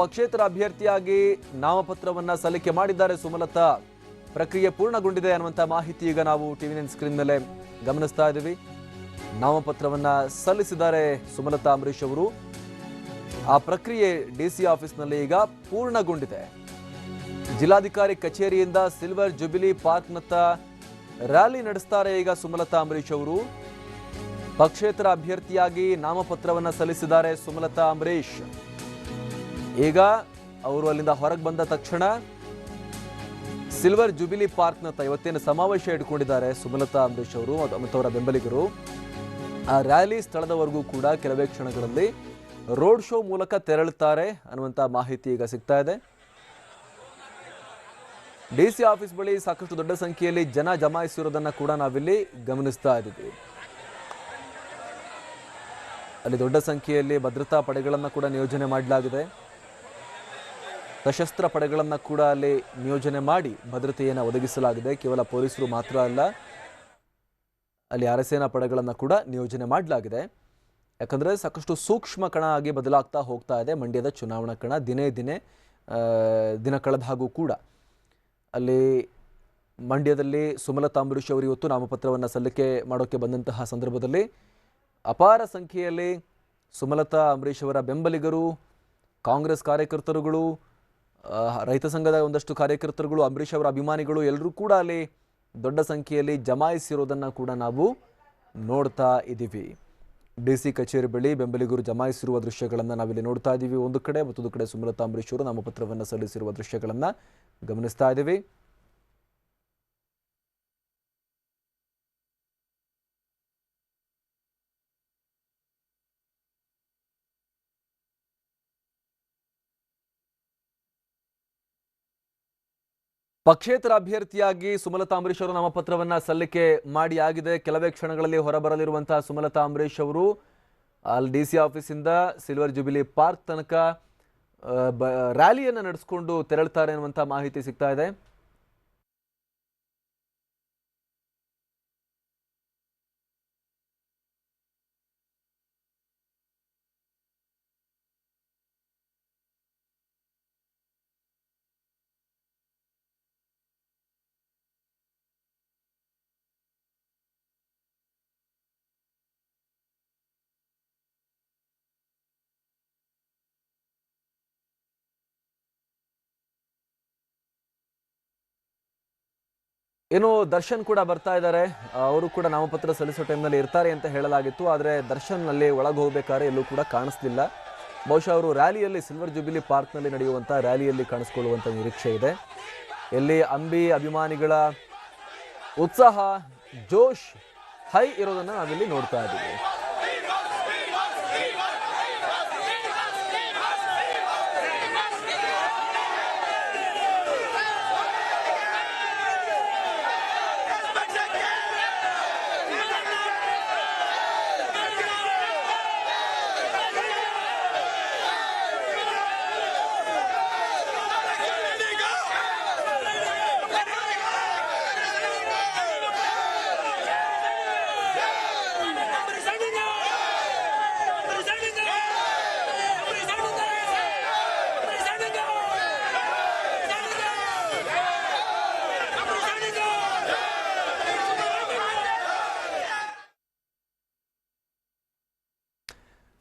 ಪಕ್ಷೇತರ ಅಭ್ಯರ್ಥಿಯಾಗಿ ನಾಮಪತ್ರವನ್ನ ಸಲ್ಲಿಕೆ ಮಾಡಿದ್ದಾರೆ ಸುಮಲತಾ. ಪ್ರಕ್ರಿಯೆ ಪೂರ್ಣಗೊಂಡಿದೆ ಅನ್ನುವಂಥ ಮಾಹಿತಿ ಈಗ ನಾವು ಟಿವಿ ನೈನ್ ಸ್ಕ್ರೀನ್ ಮೇಲೆ ಗಮನಿಸ್ತಾ ಇದ್ದೀವಿ. ನಾಮಪತ್ರವನ್ನ ಸಲ್ಲಿಸಿದ್ದಾರೆ ಸುಮಲತಾ ಅಂಬರೀಶ್ ಅವರು. ಆ ಪ್ರಕ್ರಿಯೆ ಡಿಸಿ ಆಫೀಸ್ನಲ್ಲಿ ಈಗ ಪೂರ್ಣಗೊಂಡಿದೆ. ಜಿಲ್ಲಾಧಿಕಾರಿ ಕಚೇರಿಯಿಂದ ಸಿಲ್ವರ್ ಜುಬಿಲಿ ಪಾರ್ಕ್ನತ್ತ ರ್ಯಾಲಿ ನಡೆಸ್ತಾರೆ ಈಗ ಸುಮಲತಾ ಅಂಬರೀಶ್ ಅವರು. ಪಕ್ಷೇತರ ಅಭ್ಯರ್ಥಿಯಾಗಿ ನಾಮಪತ್ರವನ್ನ ಸಲ್ಲಿಸಿದ್ದಾರೆ ಸುಮಲತಾ ಅಂಬರೀಶ್ ಈಗ ಅವರು ಅಲ್ಲಿಂದ ಹೊರಗೆ ಬಂದ ತಕ್ಷಣ ಸಿಲ್ವರ್ ಜುಬಿಲಿ ಪಾರ್ಕ್ನತ್ತ ಇವತ್ತೇನು ಸಮಾವೇಶ ಇಟ್ಕೊಂಡಿದ್ದಾರೆ ಸುಮಲತಾ ಅಂಬರೀಶ್ ಅವರು ಮತ್ತು ಅವರ ಬೆಂಬಲಿಗರು. ಆ ರ್ಯಾಲಿ ಸ್ಥಳದವರೆಗೂ ಕೂಡ ಕೆಲವೇ ಕ್ಷಣಗಳಲ್ಲಿ ರೋಡ್ ಶೋ ಮೂಲಕ ತೆರಳುತ್ತಾರೆ ಅನ್ನುವಂಥ ಮಾಹಿತಿ ಈಗ ಸಿಗ್ತಾ ಇದೆ. ಡಿ ಸಿ ಆಫೀಸ್ ಬಳಿ ಸಾಕಷ್ಟು ದೊಡ್ಡ ಸಂಖ್ಯೆಯಲ್ಲಿ ಜನ ಜಮಾಯಿಸಿರೋದನ್ನು ಕೂಡ ನಾವಿಲ್ಲಿ ಗಮನಿಸ್ತಾ ಇದ್ದೀವಿ. ಅಲ್ಲಿ ದೊಡ್ಡ ಸಂಖ್ಯೆಯಲ್ಲಿ ಭದ್ರತಾ ಪಡೆಗಳನ್ನು ಕೂಡ ನಿಯೋಜನೆ ಮಾಡಲಾಗಿದೆ. ಸಶಸ್ತ್ರ ಪಡೆಗಳನ್ನು ಕೂಡ ಅಲ್ಲಿ ನಿಯೋಜನೆ ಮಾಡಿ ಭದ್ರತೆಯನ್ನು ಒದಗಿಸಲಾಗಿದೆ. ಕೇವಲ ಪೊಲೀಸರು ಮಾತ್ರ ಅಲ್ಲ, ಅಲ್ಲಿ ಅರಸೇನಾ ಪಡೆಗಳನ್ನು ಕೂಡ ನಿಯೋಜನೆ ಮಾಡಲಾಗಿದೆ. ಯಾಕಂದರೆ ಸಾಕಷ್ಟು ಸೂಕ್ಷ್ಮ ಕಣ ಆಗಿ ಬದಲಾಗ್ತಾ ಹೋಗ್ತಾ ಇದೆ ಮಂಡ್ಯದ ಚುನಾವಣಾ ಕಣ ದಿನೇ ದಿನೇ ದಿನ ಕಳೆದ ಹಾಗೂ ಕೂಡ. ಅಲ್ಲಿ ಮಂಡ್ಯದಲ್ಲಿ ಸುಮಲತಾ ಅಂಬರೀಷ್ ಅವರು ಇವತ್ತು ನಾಮಪತ್ರವನ್ನು ಸಲ್ಲಿಕೆ ಮಾಡೋಕ್ಕೆ ಬಂದಂತಹ ಸಂದರ್ಭದಲ್ಲಿ ಅಪಾರ ಸಂಖ್ಯೆಯಲ್ಲಿ ಸುಮಲತಾ ಅಂಬರೀಷ್ ಅವರ ಬೆಂಬಲಿಗರು, ಕಾಂಗ್ರೆಸ್ ಕಾರ್ಯಕರ್ತರುಗಳು ರೈತ ಸಂಘದ ಒಂದಷ್ಟು ಕಾರ್ಯಕರ್ತರುಗಳು, ಅಂಬರೀಷ್ ಅವರ ಅಭಿಮಾನಿಗಳು ಎಲ್ಲರೂ ಕೂಡ ಅಲ್ಲಿ ದೊಡ್ಡ ಸಂಖ್ಯೆಯಲ್ಲಿ ಜಮಾಯಿಸಿರೋದನ್ನು ಕೂಡ ನಾವು ನೋಡ್ತಾ ಇದ್ದೀವಿ. ಡಿ ಸಿ ಕಚೇರಿ ಬಳಿ ಬೆಂಬಲಿಗರು ಜಮಾಯಿಸಿರುವ ದೃಶ್ಯಗಳನ್ನು ನಾವಿಲ್ಲಿ ನೋಡ್ತಾ ಇದ್ದೀವಿ. ಒಂದು ಕಡೆ ಮತ್ತೊಂದು ಕಡೆ ಸುಮಲತಾ ಅಂಬರೀಶ್ ಅವರು ನಾಮಪತ್ರವನ್ನು ಸಲ್ಲಿಸಿರುವ ದೃಶ್ಯಗಳನ್ನು ಗಮನಿಸ್ತಾ ಇದ್ದೀವಿ. ಪಕ್ಷೇತರ ಅಭ್ಯರ್ಥಿಯಾಗಿ ಸುಮಲತಾ ಅಂಬರೀಶ್ ಅವರು ನಾಮಪತ್ರವನ್ನ ಸಲ್ಲಿಕೆ ಮಾಡಿ ಆಗಿದೆ. ಕೆಲವೇ ಕ್ಷಣಗಳಲ್ಲಿ ಹೊರಬರಲಿರುವಂತಹ ಸುಮಲತಾ ಅಂಬರೀಶ್ ಅವರು ಅಲ್ಲಿ ಡಿ ಸಿ ಆಫೀಸಿಂದ ಸಿಲ್ವರ್ ಜುಬಿಲಿ ಪಾರ್ಕ್ ತನಕ ರ್ಯಾಲಿಯನ್ನು ನಡೆಸಿಕೊಂಡು ತೆರಳುತ್ತಾರೆ ಅನ್ನುವಂಥ ಮಾಹಿತಿ ಸಿಗ್ತಾ ಇದೆ. ಏನು ದರ್ಶನ್ ಕೂಡ ಬರ್ತಾ ಇದ್ದಾರೆ. ಅವರು ಕೂಡ ನಾಮಪತ್ರ ಸಲ್ಲಿಸೋ ಟೈಮ್ನಲ್ಲಿ ಇರ್ತಾರೆ ಅಂತ ಹೇಳಲಾಗಿತ್ತು. ಆದರೆ ದರ್ಶನ್ನಲ್ಲಿ ಒಳಗೆ ಹೋಗ್ಬೇಕಾದ್ರೆ ಎಲ್ಲೂ ಕೂಡ ಕಾಣಿಸ್ಲಿಲ್ಲ. ಬಹುಶಃ ಅವರು ರ್ಯಾಲಿಯಲ್ಲಿ ಸಿಲ್ವರ್ ಜುಬಿಲಿ ಪಾರ್ಕ್ನಲ್ಲಿ ನಡೆಯುವಂಥ ರ್ಯಾಲಿಯಲ್ಲಿ ಕಾಣಿಸ್ಕೊಳ್ಳುವಂಥ ನಿರೀಕ್ಷೆ ಇದೆ. ಎಲ್ಲಿ ಅಂಬಿ ಅಭಿಮಾನಿಗಳ ಉತ್ಸಾಹ, ಜೋಶ್ ಹೈ ಇರೋದನ್ನ ನಾವಿಲ್ಲಿ ನೋಡ್ತಾ ಇದ್ದೀವಿ.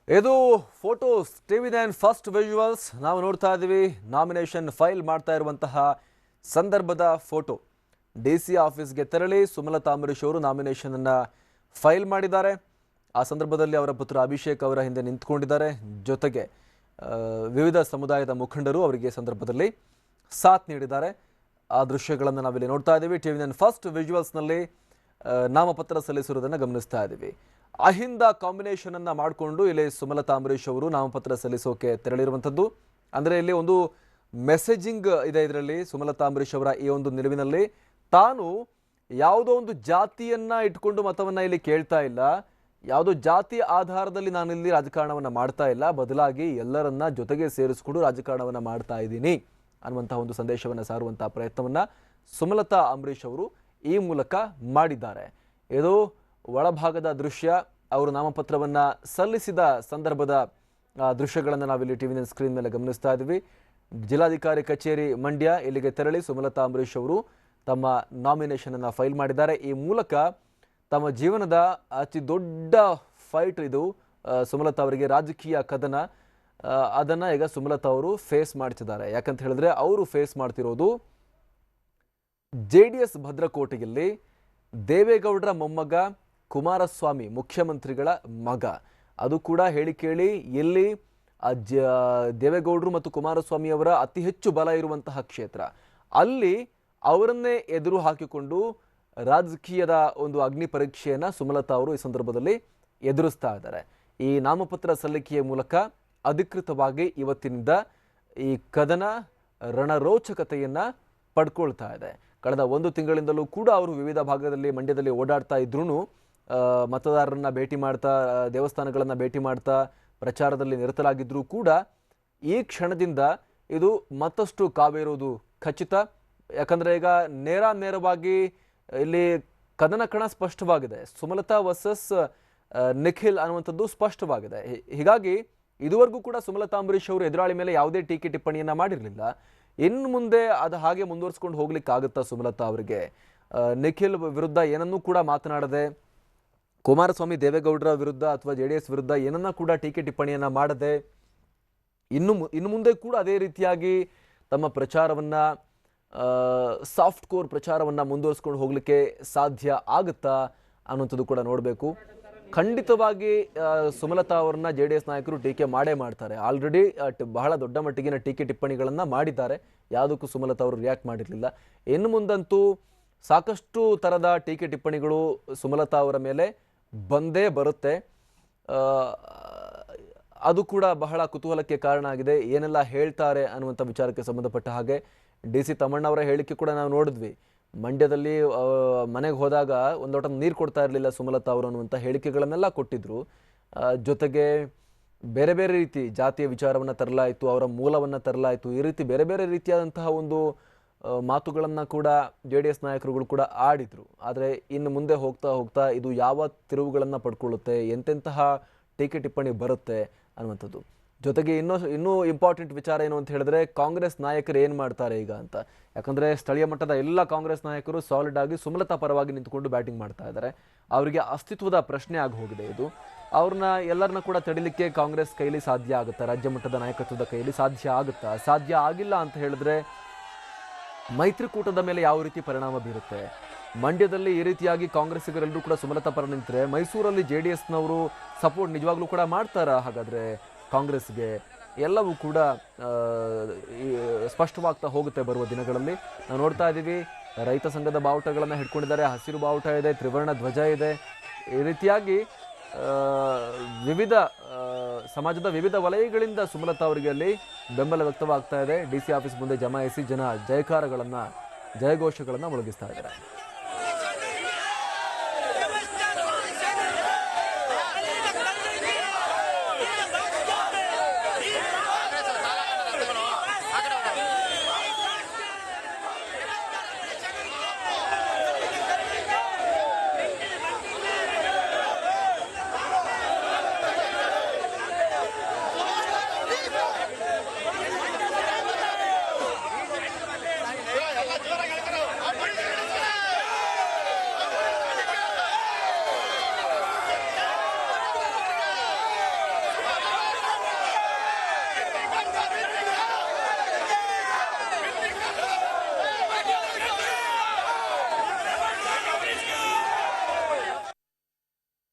ಇದು photos, TV nine first visuals. ನಾವು ನೋಡ್ತಾ ಇದ್ದೀವಿ, ನಾಮಿನೇಷನ್ ಫೈಲ್ ಮಾಡ್ತಾ ಇರುವಂತಹ ಸಂದರ್ಭದ ಫೋಟೋ. ಡಿ ಸಿ ಆಫೀಸ್ಗೆ ತೆರಳಿ ಸುಮಲತಾ ಅಂಬರೀಶ್ ಅವರು ನಾಮಿನೇಷನನ್ನು ಫೈಲ್ ಮಾಡಿದ್ದಾರೆ. ಆ ಸಂದರ್ಭದಲ್ಲಿ ಅವರ ಪುತ್ರ ಅಭಿಷೇಕ್ ಅವರ ಹಿಂದೆ ನಿಂತ್ಕೊಂಡಿದ್ದಾರೆ. ಜೊತೆಗೆ ವಿವಿಧ ಸಮುದಾಯದ ಮುಖಂಡರು ಅವರಿಗೆ ಸಂದರ್ಭದಲ್ಲಿ ಸಾಥ್ ನೀಡಿದ್ದಾರೆ. ಆ ದೃಶ್ಯಗಳನ್ನು ನಾವಿಲ್ಲಿ ನೋಡ್ತಾ ಇದ್ದೀವಿ. ಟಿವಿ ನೈನ್ ಫಸ್ಟ್ ವಿಜುವಲ್ಸ್ನಲ್ಲಿ ನಾಮಪತ್ರ ಸಲ್ಲಿಸಿರುವುದನ್ನು ಗಮನಿಸ್ತಾ ಇದ್ದೀವಿ. ಅಹಿಂದ ಕಾಂಬಿನೇಷನ್ ಅನ್ನ ಮಾಡಿಕೊಂಡು ಇಲ್ಲಿ ಸುಮಲತಾ ಅಂಬರೀಶ್ ಅವರು ನಾಮಪತ್ರ ಸಲ್ಲಿಸೋಕೆ ತೆರಳಿರುವಂಥದ್ದು. ಅಂದರೆ ಇಲ್ಲಿ ಒಂದು ಮೆಸೇಜಿಂಗ್ ಇದೆ ಇದರಲ್ಲಿ ಸುಮಲತಾ ಅಂಬರೀಶ್ ಅವರ ಈ ಒಂದು ನಿಲುವಿನಲ್ಲಿ. ತಾನು ಯಾವುದೋ ಒಂದು ಜಾತಿಯನ್ನ ಇಟ್ಕೊಂಡು ಮತವನ್ನ ಇಲ್ಲಿ ಕೇಳ್ತಾ ಇಲ್ಲ. ಯಾವುದೋ ಜಾತಿ ಆಧಾರದಲ್ಲಿ ನಾನು ಇಲ್ಲಿ ರಾಜಕಾರಣವನ್ನ ಮಾಡ್ತಾ ಇಲ್ಲ. ಬದಲಾಗಿ ಎಲ್ಲರನ್ನ ಜೊತೆಗೆ ಸೇರಿಸ್ಕೊಂಡು ರಾಜಕಾರಣವನ್ನು ಮಾಡ್ತಾ ಇದ್ದೀನಿ ಅನ್ನುವಂತಹ ಒಂದು ಸಂದೇಶವನ್ನ ಸಾರುವಂತಹ ಪ್ರಯತ್ನವನ್ನ ಸುಮಲತಾ ಅಂಬರೀಶ್ ಅವರು ಈ ಮೂಲಕ ಮಾಡಿದ್ದಾರೆ. ಇದು ಒಳಭಾಗದ ದೃಶ್ಯ, ಅವರು ನಾಮಪತ್ರವನ್ನ ಸಲ್ಲಿಸಿದ ಸಂದರ್ಭದ ದೃಶ್ಯಗಳನ್ನು ನಾವಿಲ್ಲಿ ಟಿವಿ ಸ್ಕ್ರೀನ್ ಮೇಲೆ ಗಮನಿಸ್ತಾ ಇದ್ದೀವಿ ಜಿಲ್ಲಾಧಿಕಾರಿ ಕಚೇರಿ ಮಂಡ್ಯ, ಇಲ್ಲಿಗೆ ತೆರಳಿ ಸುಮಲತಾ ಅಂಬರೀಷ್ ಅವರು ತಮ್ಮ ನಾಮಿನೇಷನನ್ನು ಫೈಲ್ ಮಾಡಿದ್ದಾರೆ. ಈ ಮೂಲಕ ತಮ್ಮ ಜೀವನದ ಅತಿ ದೊಡ್ಡ ಫೈಟ್ ಇದು ಸುಮಲತಾ ಅವರಿಗೆ ರಾಜಕೀಯ ಕದನ ಅದನ್ನ ಈಗ ಸುಮಲತಾ ಅವರು ಫೇಸ್ ಮಾಡ್ತಿದ್ದಾರೆ. ಯಾಕಂತ ಹೇಳಿದ್ರೆ ಅವರು ಫೇಸ್ ಮಾಡ್ತಿರೋದು ಜೆ ಡಿ ಎಸ್ ಭದ್ರಕೋಟೆಯಲ್ಲಿ ದೇವೇಗೌಡರ ಮೊಮ್ಮಗ ಕುಮಾರಸ್ವಾಮಿ ಮುಖ್ಯಮಂತ್ರಿಗಳ ಮಗ. ಅದು ಕೂಡ ಹೇಳಿ ಕೇಳಿ, ಎಲ್ಲಿ ಅಜ್ಜ ದೇವೇಗೌಡರು ಮತ್ತು ಕುಮಾರಸ್ವಾಮಿ ಅವರ ಅತಿ ಹೆಚ್ಚು ಬಲ ಇರುವಂತಹ ಕ್ಷೇತ್ರ. ಅಲ್ಲಿ ಅವರನ್ನೇ ಎದುರು ಹಾಕಿಕೊಂಡು ರಾಜಕೀಯದ ಒಂದು ಅಗ್ನಿ ಪರೀಕ್ಷೆಯನ್ನು ಸುಮಲತಾ ಅವರು ಈ ಸಂದರ್ಭದಲ್ಲಿ ಎದುರಿಸ್ತಾ ಇದ್ದಾರೆ. ಈ ನಾಮಪತ್ರ ಸಲ್ಲಿಕೆಯ ಮೂಲಕ ಅಧಿಕೃತವಾಗಿ ಇವತ್ತಿನಿಂದ ಈ ಕದನ ರಣರೋಚಕತೆಯನ್ನು ಪಡ್ಕೊಳ್ತಾ ಇದೆ. ಕಳೆದ ಒಂದು ತಿಂಗಳಿಂದಲೂ ಕೂಡ ಅವರು ವಿವಿಧ ಭಾಗದಲ್ಲಿ, ಮಂಡ್ಯದಲ್ಲಿ ಓಡಾಡ್ತಾ ಇದ್ರೂ ಮತದಾರರನ್ನ ಭೇಟಿ ಮಾಡ್ತಾ ದೇವಸ್ಥಾನಗಳನ್ನು ಭೇಟಿ ಮಾಡ್ತಾ ಪ್ರಚಾರದಲ್ಲಿ ನಿರತರಾಗಿದ್ದರೂ ಕೂಡ ಈ ಕ್ಷಣದಿಂದ ಇದು ಮತ್ತಷ್ಟು ಕಾವೇರುವುದು ಖಚಿತ. ಯಾಕಂದರೆ ಈಗ ನೇರ ನೇರವಾಗಿ ಇಲ್ಲಿ ಕದನ ಕಣ ಸ್ಪಷ್ಟವಾಗಿದೆ. ಸುಮಲತಾ ವರ್ಸಸ್ ನಿಖಿಲ್ ಅನ್ನುವಂಥದ್ದು ಸ್ಪಷ್ಟವಾಗಿದೆ. ಹೀಗಾಗಿ ಇದುವರೆಗೂ ಕೂಡ ಸುಮಲತಾ ಅಂಬರೀಷ್ ಅವರು ಎದುರಾಳಿ ಮೇಲೆ ಯಾವುದೇ ಟೀಕೆ ಟಿಪ್ಪಣಿಯನ್ನು ಮಾಡಿರಲಿಲ್ಲ. ಇನ್ನು ಮುಂದೆ ಅದು ಹಾಗೆ ಮುಂದುವರಿಸ್ಕೊಂಡು ಹೋಗ್ಲಿಕ್ಕೆ ಆಗುತ್ತಾ ಸುಮಲತಾ ಅವರಿಗೆ? ನಿಖಿಲ್ ವಿರುದ್ಧ ಏನನ್ನೂ ಕೂಡ ಮಾತನಾಡದೆ ಕುಮಾರಸ್ವಾಮಿ ದೇವೇಗೌಡರ ವಿರುದ್ಧ ಅಥವಾ ಜೆ ಎಸ್ ವಿರುದ್ಧ ಏನನ್ನ ಕೂಡ ಟೀಕೆ ಟಿಪ್ಪಣಿಯನ್ನ ಮಾಡದೆ ಇನ್ನು ಇನ್ನು ಮುಂದೆ ಕೂಡ ಅದೇ ರೀತಿಯಾಗಿ ತಮ್ಮ ಪ್ರಚಾರವನ್ನ ಸಾಫ್ಟ್ ಕೋರ್ ಪ್ರಚಾರವನ್ನ ಮುಂದುವರಿಸ್ಕೊಂಡು ಹೋಗ್ಲಿಕ್ಕೆ ಸಾಧ್ಯ ಆಗುತ್ತಾ ಅನ್ನುವಂಥದ್ದು ಕೂಡ ನೋಡಬೇಕು. ಖಂಡಿತವಾಗಿ ಸುಮಲತಾ ಅವರನ್ನ ಜೆ ಡಿ ಎಸ್ ನಾಯಕರು ಟೀಕೆ ಮಾಡೇ ಮಾಡ್ತಾರೆ. ಆಲ್ರೆಡಿ ಬಹಳ ದೊಡ್ಡ ಮಟ್ಟಿಗಿನ ಟೀಕೆ ಟಿಪ್ಪಣಿಗಳನ್ನ ಮಾಡಿದ್ದಾರೆ. ಯಾವುದಕ್ಕೂ ಸುಮಲತಾ ಅವರು ರಿಯಾಕ್ಟ್ ಮಾಡಿರಲಿಲ್ಲ. ಇನ್ನು ಮುಂದಂತೂ ಸಾಕಷ್ಟು ಥರದ ಟೀಕೆ ಟಿಪ್ಪಣಿಗಳು ಸುಮಲತಾ ಅವರ ಮೇಲೆ ಬಂದೇ ಬರುತ್ತೆ. ಅದು ಕೂಡ ಬಹಳ ಕುತೂಹಲಕ್ಕೆ ಕಾರಣ ಆಗಿದೆ. ಏನೆಲ್ಲ ಹೇಳ್ತಾರೆ ಅನ್ನುವಂಥ ವಿಚಾರಕ್ಕೆ ಸಂಬಂಧಪಟ್ಟ ಹಾಗೆ ಡಿ ಸಿ ತಮ್ಮಣ್ಣವರ ಹೇಳಿಕೆ ಕೂಡ ನಾವು ನೋಡಿದ್ವಿ. ಮಂಡ್ಯದಲ್ಲಿ ಮನೆಗೆ ಹೋದಾಗ ಒಂದೊಟ ನೀರು ಕೊಡ್ತಾ ಇರಲಿಲ್ಲ ಸುಮಲತಾ ಅವರು ಅನ್ನುವಂಥ ಹೇಳಿಕೆಗಳನ್ನೆಲ್ಲ ಕೊಟ್ಟಿದ್ರು. ಜೊತೆಗೆ ಬೇರೆ ಬೇರೆ ರೀತಿ ಜಾತಿಯ ವಿಚಾರವನ್ನು ತರಲಾಯಿತು, ಅವರ ಮೂಲವನ್ನು ತರಲಾಯಿತು, ಈ ರೀತಿ ಬೇರೆ ಬೇರೆ ರೀತಿಯಾದಂತಹ ಒಂದು ಮಾತುಗಳನ್ನ ಕೂಡ ಜೆ ಡಿ ಎಸ್ ನಾಯಕರುಗಳು ಕೂಡ ಆಡಿದ್ರು. ಆದರೆ ಇನ್ನು ಮುಂದೆ ಹೋಗ್ತಾ ಹೋಗ್ತಾ ಇದು ಯಾವ ತಿರುವುಗಳನ್ನು ಪಡ್ಕೊಳ್ಳುತ್ತೆ, ಎಂತೆಂತಹ ಟೀಕೆ ಟಿಪ್ಪಣಿ ಬರುತ್ತೆ ಅನ್ನುವಂಥದ್ದು. ಜೊತೆಗೆ ಇನ್ನೂ ಇನ್ನೂ ಇಂಪಾರ್ಟೆಂಟ್ ವಿಚಾರ ಏನು ಅಂತ ಹೇಳಿದ್ರೆ ಕಾಂಗ್ರೆಸ್ ನಾಯಕರು ಏನು ಮಾಡ್ತಾರೆ ಈಗ ಅಂತ. ಯಾಕಂದ್ರೆ ಸ್ಥಳೀಯ ಮಟ್ಟದ ಎಲ್ಲ ಕಾಂಗ್ರೆಸ್ ನಾಯಕರು ಸಾಲಿಡ್ ಆಗಿ ಸುಮಲತಾ ಪರವಾಗಿ ನಿಂತುಕೊಂಡು ಬ್ಯಾಟಿಂಗ್ ಮಾಡ್ತಾ ಇದ್ದಾರೆ. ಅವರಿಗೆ ಅಸ್ತಿತ್ವದ ಪ್ರಶ್ನೆ ಆಗಿ ಹೋಗಿದೆ ಇದು. ಅವ್ರನ್ನ ಎಲ್ಲರನ್ನ ಕೂಡ ತಡಿಲಿಕ್ಕೆ ಕಾಂಗ್ರೆಸ್ ಕೈಲಿ ಸಾಧ್ಯ ಆಗುತ್ತಾ? ರಾಜ್ಯ ಮಟ್ಟದ ನಾಯಕತ್ವದ ಕೈಲಿ ಸಾಧ್ಯ ಆಗುತ್ತಾ? ಸಾಧ್ಯ ಆಗಿಲ್ಲ ಅಂತ ಹೇಳಿದ್ರೆ ಮೈತ್ರಿಕೂಟದ ಮೇಲೆ ಯಾವ ರೀತಿ ಪರಿಣಾಮ ಬೀರುತ್ತೆ? ಮಂಡ್ಯದಲ್ಲಿ ಈ ರೀತಿಯಾಗಿ ಕಾಂಗ್ರೆಸ್ಸಿಗರೆಲ್ಲರೂ ಕೂಡ ಸುಮಲತಾ ಪರ ನಿಂತರೆ ಮೈಸೂರಲ್ಲಿ ಜೆ ಡಿ ಎಸ್ನವರು ಸಪೋರ್ಟ್ ನಿಜವಾಗ್ಲೂ ಕೂಡ ಮಾಡ್ತಾರಾ? ಹಾಗಾದರೆ ಕಾಂಗ್ರೆಸ್ಗೆ ಎಲ್ಲವೂ ಕೂಡ ಸ್ಪಷ್ಟವಾಗ್ತಾ ಹೋಗುತ್ತೆ ಬರುವ ದಿನಗಳಲ್ಲಿ. ನಾವು ನೋಡ್ತಾ ಇದ್ದೀವಿ, ರೈತ ಸಂಘದ ಬಾವುಟಗಳನ್ನು ಹಿಡ್ಕೊಂಡಿದ್ದಾರೆ, ಹಸಿರು ಬಾವುಟ ಇದೆ, ತ್ರಿವರ್ಣ ಧ್ವಜ ಇದೆ. ಈ ರೀತಿಯಾಗಿ ವಿವಿಧ ಸಮಾಜದ ವಿವಿಧ ವಲಯಗಳಿಂದ ಸುಮಲತಾ ಅವರಿಗೆ ಅಲ್ಲಿ ಬೆಂಬಲ ವ್ಯಕ್ತವಾಗ್ತಾ ಇದೆ. ಡಿ ಸಿ ಆಫೀಸ್ ಮುಂದೆ ಜಮಾಯಿಸಿ ಜನ ಜಯಕಾರಗಳನ್ನ ಜಯಘೋಷಗಳನ್ನು ಮೊಳಗಿಸ್ತಾ ಇದ್ದಾರೆ.